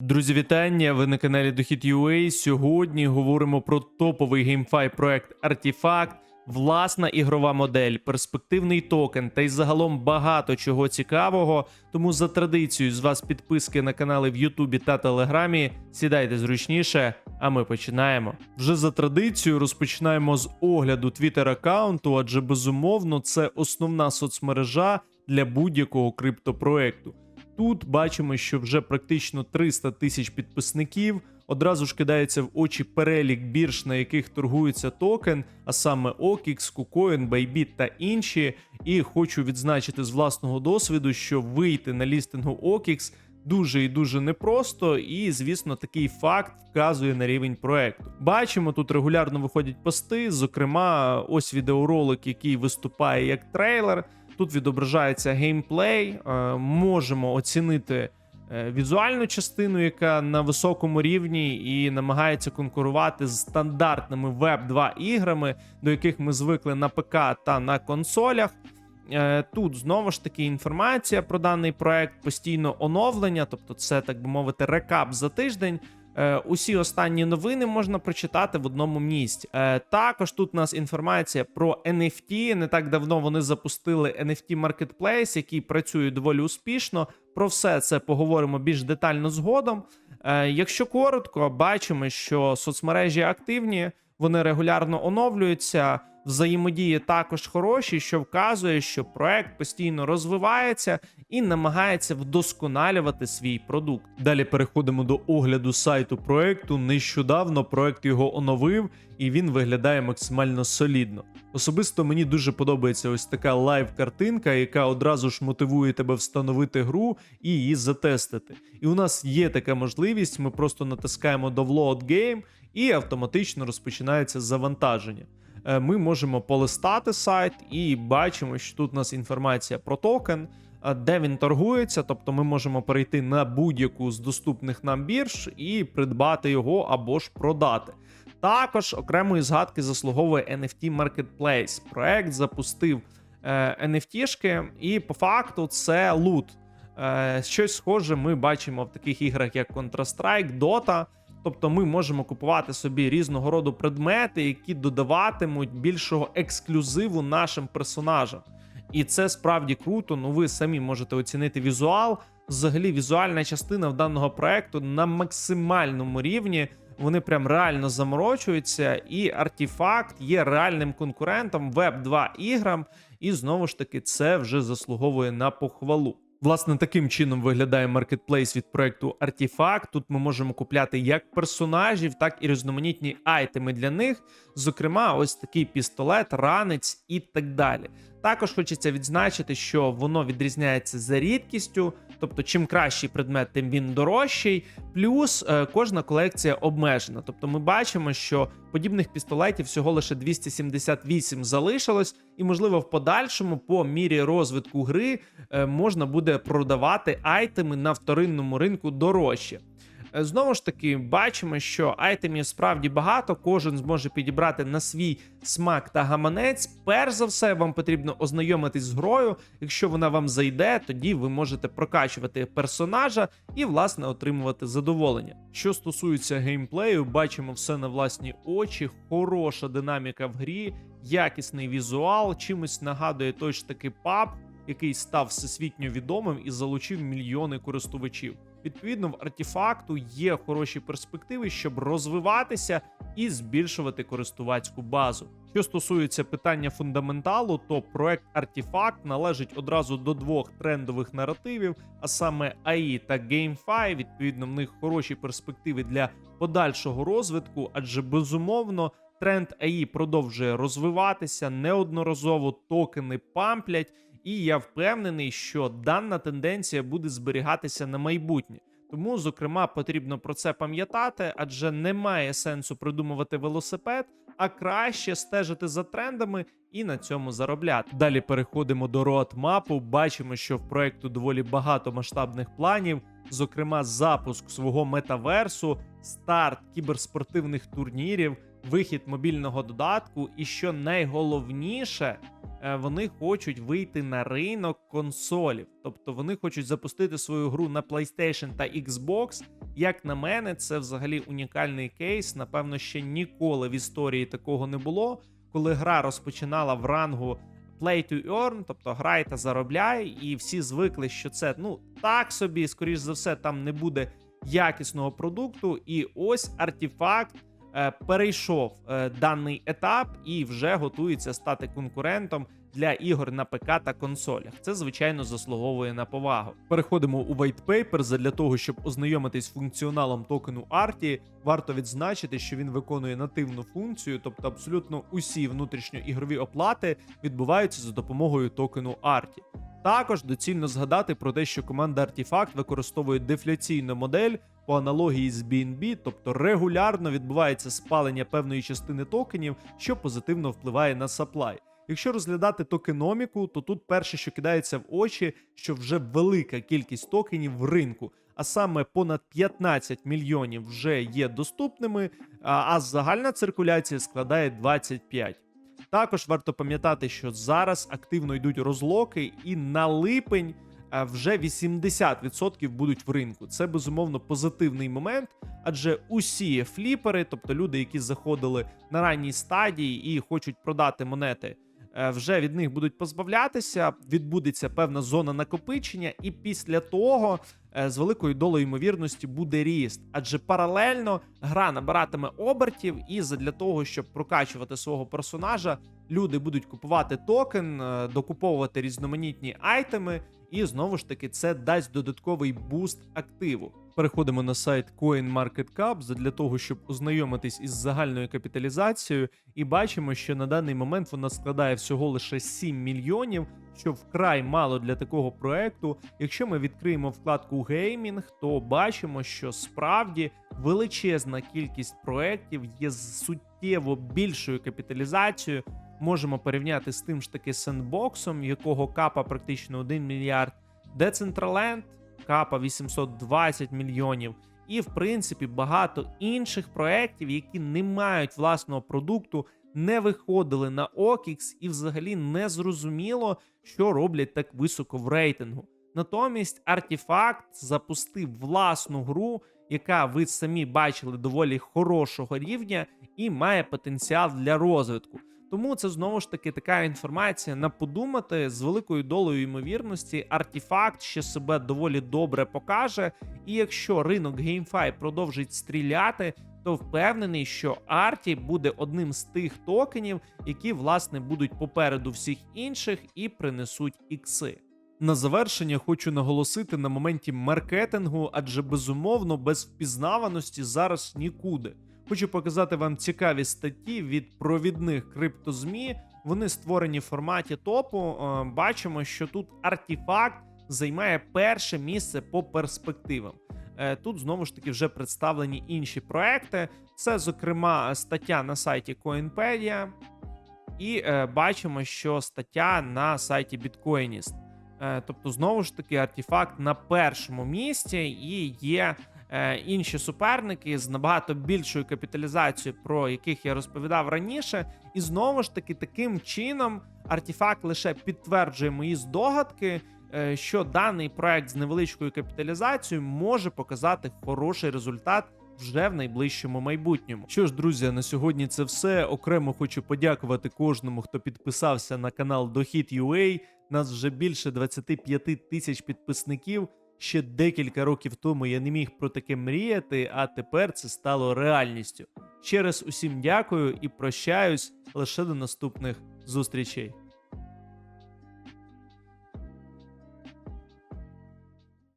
Друзі, вітання! Ви на каналі Дохід.ua. Сьогодні говоримо про топовий геймфай проект Artifact, власна ігрова модель, перспективний токен та й загалом багато чого цікавого. Тому за традицією з вас підписки на канали в Ютубі та Телеграмі. Сідайте зручніше, а ми починаємо. Вже за традицією розпочинаємо з огляду Twitter аккаунту, адже безумовно це основна соцмережа для будь-якого криптопроекту. Тут бачимо, що вже практично 300 тисяч підписників. Одразу ж кидається в очі перелік бірж, на яких торгується токен, а саме OKX, KuCoin, Bybit та інші. І хочу відзначити з власного досвіду, що вийти на лістингу OKX дуже і дуже непросто, і звісно, такий факт вказує на рівень проекту. Бачимо, тут регулярно виходять пости. Зокрема, ось відеоролик, який виступає як трейлер. Тут відображається геймплей, е, можемо оцінити е, візуальну частину, яка на високому рівні і намагається конкурувати з стандартними Web 2 іграми, до яких ми звикли на ПК та на консолях. Е, Тут знову ж таки інформація про даний проект, постійно оновлення, тобто це, так би мовити, рекап за тиждень. Е, Усі останні новини можна прочитати в одному місці. Е, Також тут у нас інформація про NFT. Не так давно вони запустили NFT Marketplace, який працює доволі успішно. Про все це поговоримо більш детально згодом. Е, Якщо коротко, бачимо, що соцмережі активні, вони регулярно оновлюються. Взаємодії також хороші, що вказує, що проект постійно розвивається і намагається вдосконалювати свій продукт. Далі переходимо до огляду сайту проекту. Нещодавно проект його оновив, і він виглядає максимально солідно. Особисто мені дуже подобається ось така лайв-картинка, яка одразу ж мотивує тебе встановити гру і її затестити. І у нас є така можливість. Ми просто натискаємо Download Game і автоматично розпочинається завантаження. Е, Ми можемо полистати сайт і бачимо, що тут у нас інформація про токен, де він торгується, тобто ми можемо перейти на будь-яку з доступних нам бірж і придбати його або ж продати. Також окремої згадки заслуговує NFT Marketplace. Проект запустив е, NFT-шки, і по факту це лут. Е, щось схоже ми бачимо в таких іграх, як Counter-Strike, Dota. Тобто ми можемо купувати собі різного роду предмети, які додаватимуть більшого ексклюзиву нашим персонажам. І це справді круто. Ну ви самі можете оцінити візуал. Взагалі, візуальна частина в даного проекту на максимальному рівні. Вони прям реально заморочуються, і артефакт є реальним конкурентом Web 2 іграм. І знову ж таки, це вже заслуговує на похвалу. Власне, таким чином виглядає маркетплейс від проекту Artifact. Тут ми можемо купляти як персонажів, так і різноманітні айтеми для них. Зокрема, ось такий пістолет, ранець і так далі. Також хочеться відзначити, що воно відрізняється за рідкістю, тобто, чим кращий предмет, тим він дорожчий. Плюс е, кожна колекція обмежена. Тобто, ми бачимо, що подібних пістолетів всього лише 278 залишилось, і, можливо, в подальшому, по мірі розвитку гри, е, можна буде продавати айтеми на вторинному ринку дорожче. Е, Знову ж таки, бачимо, що айтемів справді багато, кожен зможе підібрати на свій смак та гаманець. Перш за все, вам потрібно ознайомитись з грою. Якщо вона вам зайде, тоді ви можете прокачувати персонажа і, власне, отримувати задоволення. Що стосується геймплею, бачимо все на власні очі, хороша динаміка в грі, якісний візуал, чимось нагадує той ж таки PUBG, який став всесвітньо відомим і залучив мільйони користувачів. Відповідно, в артефакту є хороші перспективи, щоб розвиватися і збільшувати користувацьку базу. Що стосується питання фундаменталу, то проект Артефакт належить одразу до двох трендових наративів, а саме AI та GameFi. Відповідно, в них хороші перспективи для подальшого розвитку, адже безумовно. Тренд AI продовжує розвиватися неодноразово токени памплять, і я впевнений, що дана тенденція буде зберігатися на майбутнє. Тому, зокрема, потрібно про це пам'ятати, адже немає сенсу придумувати велосипед, а краще стежити за трендами і на цьому заробляти. Далі переходимо до роадмапу. Бачимо, що в проекту доволі багато масштабних планів, зокрема, запуск свого метаверсу, старт кіберспортивних турнірів, вихід мобільного додатку, і що найголовніше вони хочуть вийти на ринок консолів. Тобто вони хочуть запустити свою гру на PlayStation та Xbox. Як на мене, це взагалі унікальний кейс. Напевно, ще ніколи в історії такого не було, коли гра розпочинала в рангу play to earn, тобто грай та заробляй, і всі звикли, що це ну так собі, скоріш за все, там не буде якісного продукту. І ось артефакт е, перейшов е, даний етап і вже готується стати конкурентом для ігор на ПК та консолях. Це звичайно заслуговує на повагу. Переходимо у white paper. Задля того, щоб ознайомитись функціоналом токену Арті, варто відзначити, що він виконує нативну функцію, тобто абсолютно усі внутрішньоігрові оплати відбуваються за допомогою токену Арті. Також доцільно згадати про те, що команда Artifact використовує дефляційну модель по аналогії з BNB, тобто регулярно відбувається спалення певної частини токенів, що позитивно впливає на саплай. Якщо розглядати токеноміку, то тут перше, що кидається в очі, що вже велика кількість токенів в ринку, а саме понад 15 мільйонів вже є доступними, а загальна циркуляція складає 25. Також варто пам'ятати, що зараз активно йдуть розлоки, і на липень е, вже 80% будуть в ринку. Це безумовно позитивний момент, адже усі фліпери, тобто люди, які заходили на ранній стадії і хочуть продати монети, вже від них будуть позбавлятися. Відбудеться певна зона накопичення, і після того е, з великою долею ймовірності буде ріст, адже паралельно гра набиратиме обертів, і для того, щоб прокачувати свого персонажа, люди будуть купувати токен, е, докуповувати різноманітні айтеми, і знову ж таки це дасть додатковий буст активу. Переходимо на сайт CoinMarketCap для того, щоб ознайомитись із загальною капіталізацією, і бачимо, що на даний момент вона складає всього лише 7 мільйонів, що вкрай мало для такого проекту. Якщо ми відкриємо вкладку геймінг, то бачимо, що справді величезна кількість проєктів є суттєво більшою капіталізацією. Можемо порівняти з тим ж таки сендбоксом, якого капа практично 1 мільярд, Decentraland капа 820 мільйонів. І, в принципі, багато інших проєктів, які не мають власного продукту, не виходили на OKX і взагалі не зрозуміло, що роблять так високо в рейтингу. Натомість Artifact запустив власну гру, яка ви самі бачили доволі хорошого рівня і має потенціал для розвитку. Тому це знову ж таки така інформація на подумати з великою долею ймовірності. Артефакт ще себе доволі добре покаже. І якщо ринок GameFi продовжить стріляти, то впевнений, що Арті буде одним з тих токенів, які власне будуть попереду всіх інших і принесуть ікси. На завершення хочу наголосити на моменті маркетингу, адже безумовно без впізнаваності зараз нікуди. Хочу показати вам цікаві статті від провідних криптозмі. Вони створені в форматі топу. Е, Бачимо, що тут артефакт займає перше місце по перспективам. Е, Тут знову ж таки вже представлені інші проекти. Це, зокрема, стаття на сайті CoinPedia. І е, бачимо, що стаття на сайті Bitcoinist. Тобто, знову ж таки, артефакт на першому місці і є інші суперники з набагато більшою капіталізацією, про яких я розповідав раніше. І знову ж таки, таким чином артефакт лише підтверджує мої здогадки, е, що даний проект з невеличкою капіталізацією може показати хороший результат. Вже в найближчому майбутньому. Що ж, друзі, на сьогодні це все. Окремо хочу подякувати кожному, хто підписався на канал Дохід.ua. Нас вже більше 25 тисяч підписників. Ще декілька років тому я не міг про таке мріяти, а тепер це стало реальністю. Ще раз усім дякую і прощаюсь лише до наступних зустрічей.